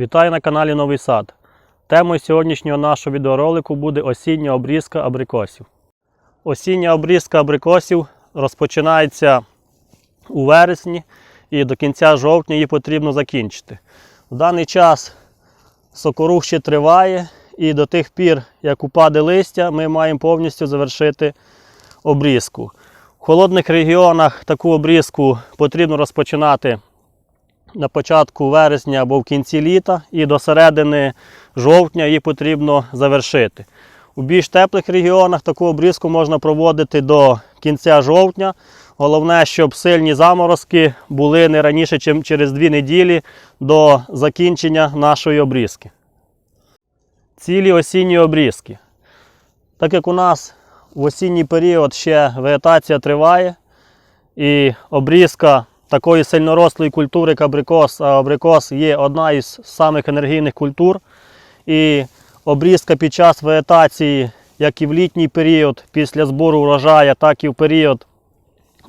Вітаю на каналі Новий Сад. Темою сьогоднішнього нашого відеоролику буде осіння обрізка абрикосів. Осіння обрізка абрикосів розпочинається у вересні і до кінця жовтня її потрібно закінчити. В даний час сокорух ще триває, і до тих пір, як упаде листя, ми маємо повністю завершити обрізку. В холодних регіонах таку обрізку потрібно розпочинати на початку вересня або в кінці літа, і до середини жовтня її потрібно завершити. У більш теплих регіонах таку обрізку можна проводити до кінця жовтня. Головне, щоб сильні заморозки були не раніше, ніж через 2 неділі до закінчення нашої обрізки. Цілі осінні обрізки. Так як у нас в осінній період ще вегетація триває, і обрізка такої сильнорослої культури, як абрикос, а абрикос є одна із самих енергійних культур. І обрізка під час вегетації, як і в літній період, після збору урожаю, так і в період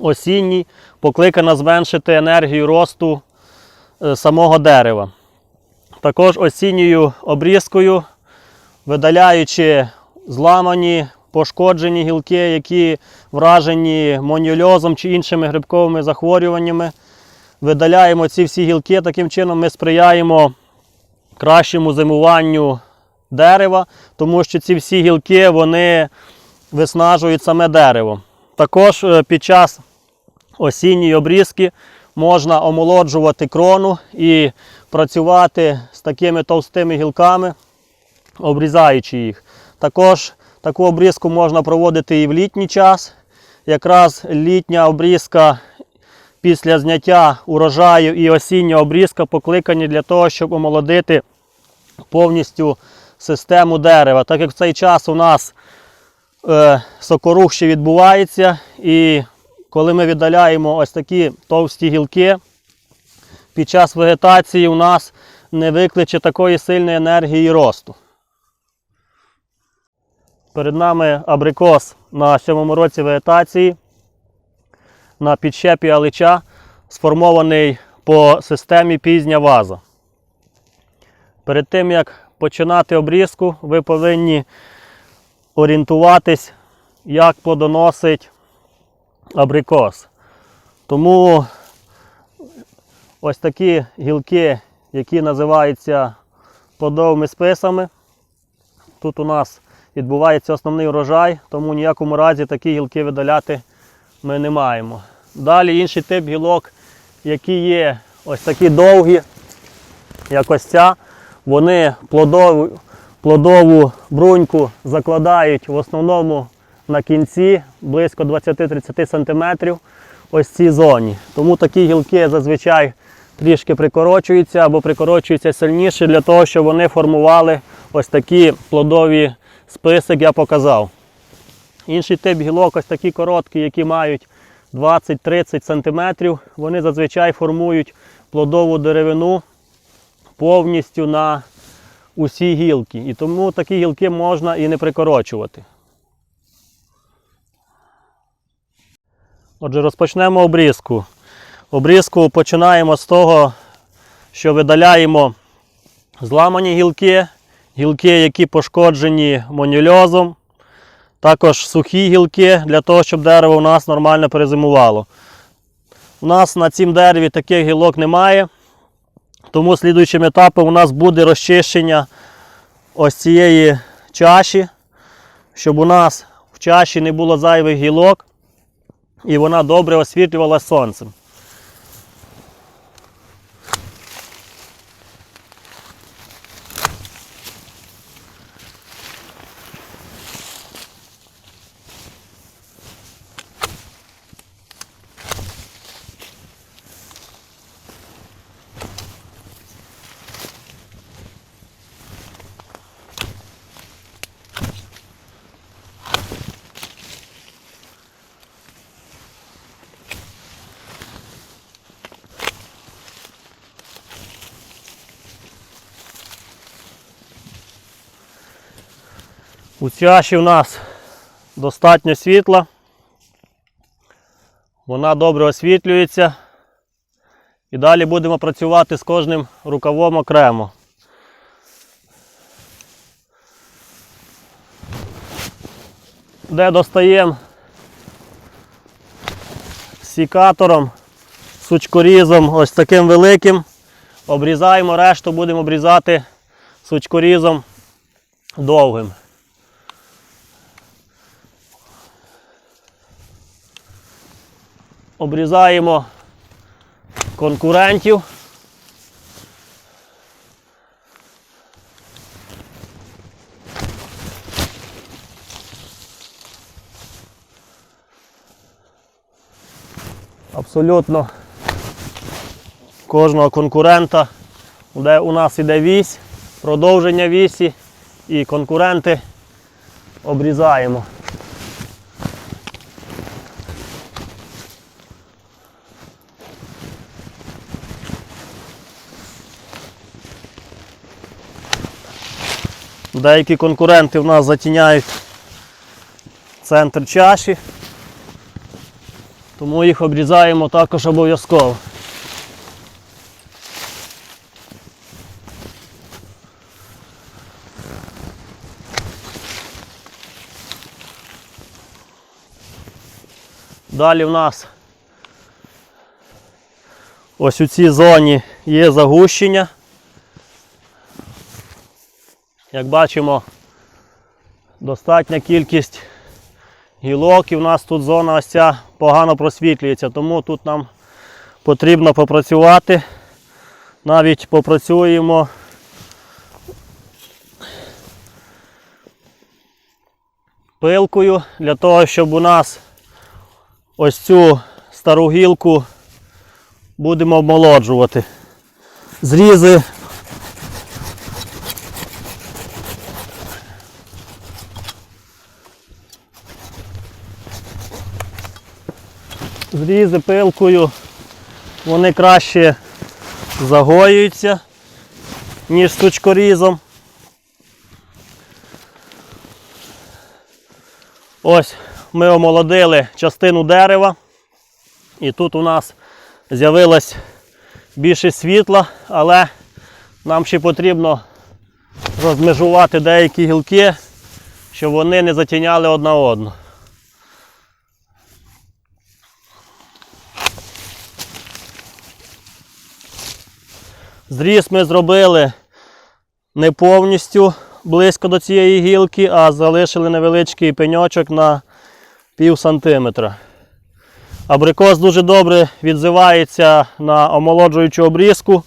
осінній, покликана зменшити енергію росту е, самого дерева. Також осінньою обрізкою, видаляючи зламані, пошкоджені гілки, які вражені монюльозом чи іншими грибковими захворюваннями. Видаляємо ці всі гілки, таким чином ми сприяємо кращому зимуванню дерева, тому що ці всі гілки вони виснажують саме дерево. Також е, під час осінньої обрізки можна омолоджувати крону і працювати з такими товстими гілками, обрізаючи їх. Також таку обрізку можна проводити і в літній час. Якраз літня обрізка після зняття урожаю і осіння обрізка покликані для того, щоб омолодити повністю систему дерева. Так як в цей час у нас е, сокорух ще відбувається, і коли ми віддаляємо ось такі товсті гілки, під час вегетації у нас не викличе такої сильної енергії росту. Перед нами абрикос на сьомому році вегетації на підщепі алича, сформований по системі пізня ваза. Перед тим як починати обрізку, ви повинні орієнтуватись, як плодоносить абрикос. Тому ось такі гілки, які називаються плодовими списами. Тут у нас відбувається основний урожай, тому в ніякому разі такі гілки видаляти ми не маємо. Далі інший тип гілок, які є ось такі довгі, як ось ця, вони плодову, плодову бруньку закладають в основному на кінці близько 20-30 см ось цій зоні. Тому такі гілки зазвичай трішки прикорочуються або прикорочуються сильніше для того, щоб вони формували ось такі плодові списи, як я показав. Інший тип гілок, ось такі короткі, які мають 20-30 см, вони зазвичай формують плодову деревину повністю на усі гілки. І тому такі гілки можна і не прикорочувати. Отже, розпочнемо обрізку. Обрізку починаємо з того, що видаляємо зламані гілки, гілки, які пошкоджені монюльозом, також сухі гілки для того, щоб дерево у нас нормально перезимувало. У нас на цім дереві таких гілок немає, тому слідуючим етапом у нас буде розчищення ось цієї чаші, щоб у нас в чаші не було зайвих гілок і вона добре освітлювалася сонцем. У цяші в нас достатньо світла, вона добре освітлюється. І далі будемо працювати з кожним рукавом окремо. Де достаємо сікатором, сучкорізом, ось таким великим, обрізаємо решту, будемо обрізати сучкорізом довгим. Обрізаємо конкурентів. Абсолютно кожного конкурента, де у нас іде вісь, продовження вісі і конкуренти обрізаємо. Деякі конкуренти в нас затіняють центр чаші, тому їх обрізаємо також обов'язково. Далі в нас ось у цій зоні є загущення. Як бачимо, достатня кількість гілок і в нас тут зона ось ця погано просвітлюється, тому тут нам потрібно попрацювати. Навіть попрацюємо пилкою для того, щоб у нас ось цю стару гілку будемо обмолоджувати. Зрізи зрізи пилкою, вони краще загоюються, ніж сучкорізом. Ось ми омолодили частину дерева, і тут у нас з'явилось більше світла, але нам ще потрібно розмежувати деякі гілки, щоб вони не затіняли одна одну. Зріз ми зробили не повністю близько до цієї гілки, а залишили невеличкий пеньочок на пів сантиметра. Абрикос дуже добре відзивається на омолоджуючу обрізку.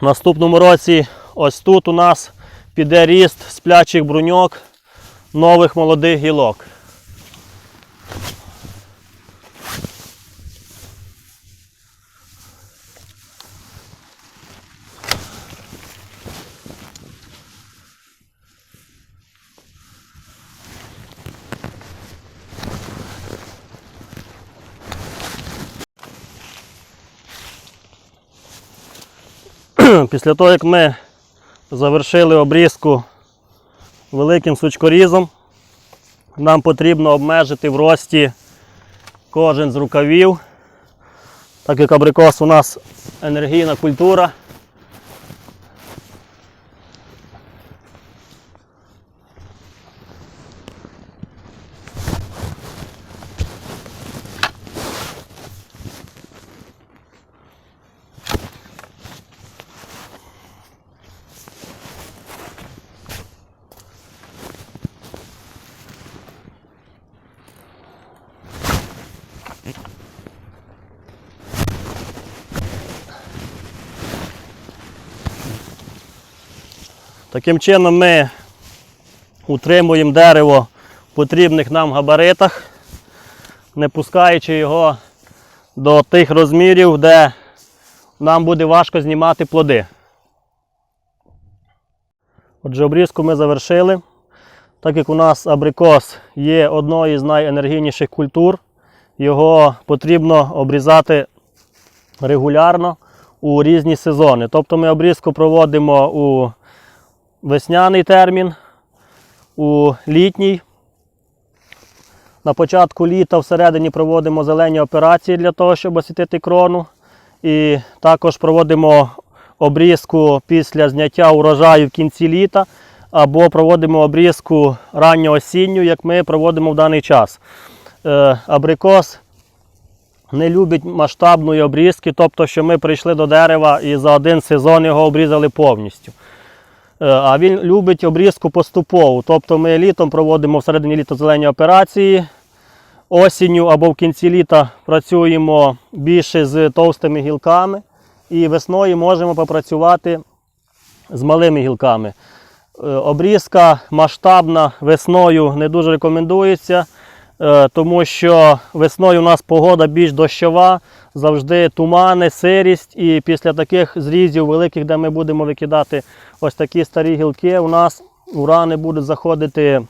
В наступному році ось тут у нас піде ріст сплячих бруньок нових молодих гілок. Після того, як ми завершили обрізку великим сучкорізом, нам потрібно обмежити в рості кожен з рукавів. Так як абрикос у нас енергійна культура. Таким чином ми утримуємо дерево в потрібних нам габаритах, не пускаючи його до тих розмірів, де нам буде важко знімати плоди. Отже, обрізку ми завершили. Так як у нас абрикос є одною з найенергійніших культур, його потрібно обрізати регулярно у різні сезони. Тобто ми обрізку проводимо у весняний термін, у літній. На початку літа всередині проводимо зелені операції для того, щоб освітити крону. І також проводимо обрізку після зняття урожаю в кінці літа або проводимо обрізку ранньоосінню, як ми проводимо в даний час. Е, Абрикос не любить масштабної обрізки, тобто, що ми прийшли до дерева і за один сезон його обрізали повністю. Е, А він любить обрізку поступову. Тобто ми літом проводимо всередині літа зелені операції, осінню або в кінці літа працюємо більше з товстими гілками, і весною можемо попрацювати з малими гілками. Е, Обрізка масштабна весною не дуже рекомендується, тому що весною у нас погода більш дощова, завжди тумани, сирість. І після таких зрізів великих, де ми будемо викидати ось такі старі гілки, у нас у рани будуть заходити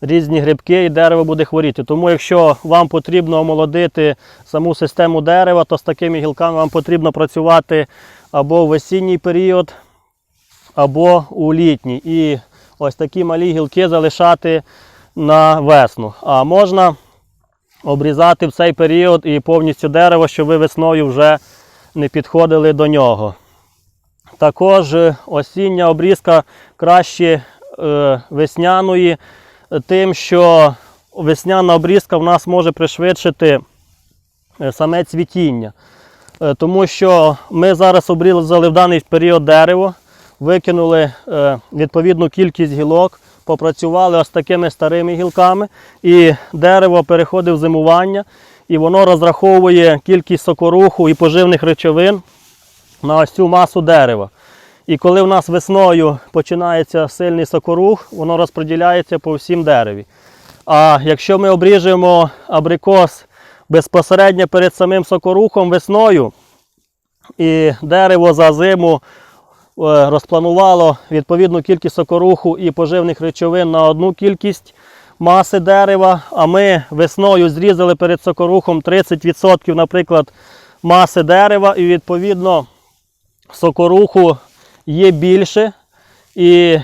різні грибки і дерево буде хворіти. Тому якщо вам потрібно омолодити саму систему дерева, то з такими гілками вам потрібно працювати або в осінній період, або у літній. І ось такі малі гілки залишати на весну. А можна обрізати в цей період і повністю дерево, щоб ви весною вже не підходили до нього. Також е, осіння обрізка краще е, весняної, е, тим, що весняна обрізка в нас може пришвидшити саме цвітіння. Тому що ми зараз обрізали в даний період дерево, викинули відповідну кількість гілок, попрацювали ось такими старими гілками, і дерево переходить в зимування, і воно розраховує кількість сокоруху і поживних речовин на ось цю масу дерева. І коли в нас весною починається сильний сокорух, воно розподіляється по всім дереві. А якщо ми обріжемо абрикос безпосередньо перед самим сокорухом весною, і дерево за зиму розпланувало відповідну кількість сокоруху і поживних речовин на одну кількість маси дерева, а ми весною зрізали перед сокорухом 30%, наприклад, маси дерева, і відповідно сокоруху є більше. І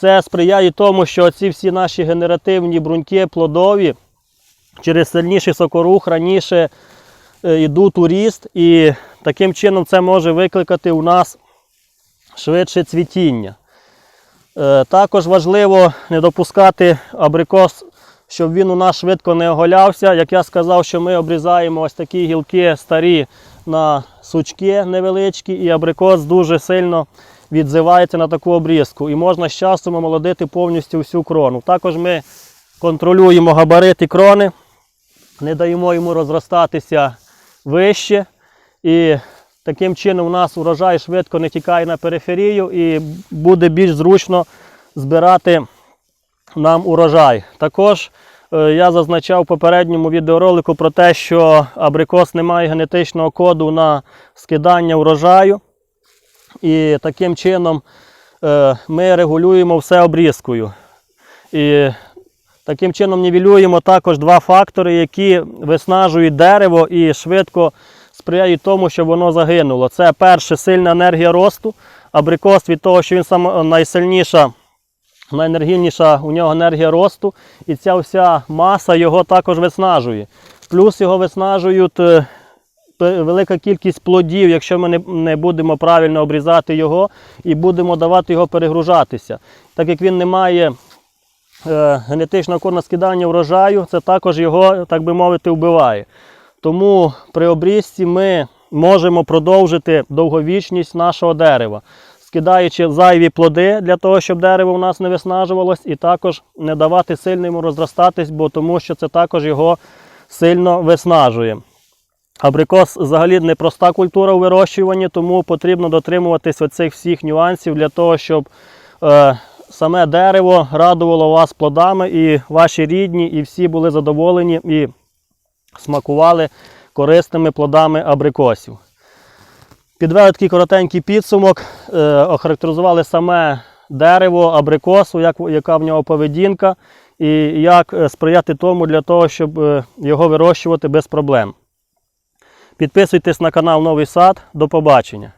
це сприяє тому, що ці всі наші генеративні бруньки плодові через сильніший сокорух раніше е, йдуть у ріст, і таким чином це може викликати у нас швидше цвітіння. Е, Також важливо не допускати абрикос, щоб він у нас швидко не оголявся. Як я сказав, що ми обрізаємо ось такі гілки старі на сучки невеличкі, і абрикос дуже сильно відзивається на таку обрізку. І можна з часом омолодити повністю всю крону. Також ми контролюємо габарити крони, не даємо йому розростатися вище. І таким чином у нас урожай швидко не тікає на периферію і буде більш зручно збирати нам урожай. Також е, я зазначав в попередньому відеоролику про те, що абрикос не має генетичного коду на скидання урожаю. І таким чином е, ми регулюємо все обрізкою. І таким чином нівелюємо також два фактори, які виснажують дерево і швидко сприяють тому, щоб воно загинуло. Це перше сильна енергія росту. Абрикос від того, що він сам найсильніша, найенергійніша у нього енергія росту, і ця вся маса його також виснажує. Плюс його виснажують е, велика кількість плодів, якщо ми не, будемо правильно обрізати його і будемо давати його перегружатися. Так як він не має е, генетичного коду на скидання врожаю, це також його, так би мовити, вбиває. Тому при обрізці ми можемо продовжити довговічність нашого дерева, скидаючи зайві плоди для того, щоб дерево у нас не виснажувалось, і також не давати сильно йому розростатись, бо тому що це також його сильно виснажує. Абрикос взагалі непроста культура у вирощуванні, тому потрібно дотримуватись оцих всіх нюансів для того, щоб е, саме дерево радувало вас плодами, і ваші рідні, і всі були задоволені і смакували корисними плодами абрикосів. Підвели такий коротенький підсумок, е, охарактеризували саме дерево абрикосу, як, яка в нього поведінка, і як е, сприяти тому для того, щоб е, його вирощувати без проблем. Підписуйтесь на канал Новий Сад. До побачення.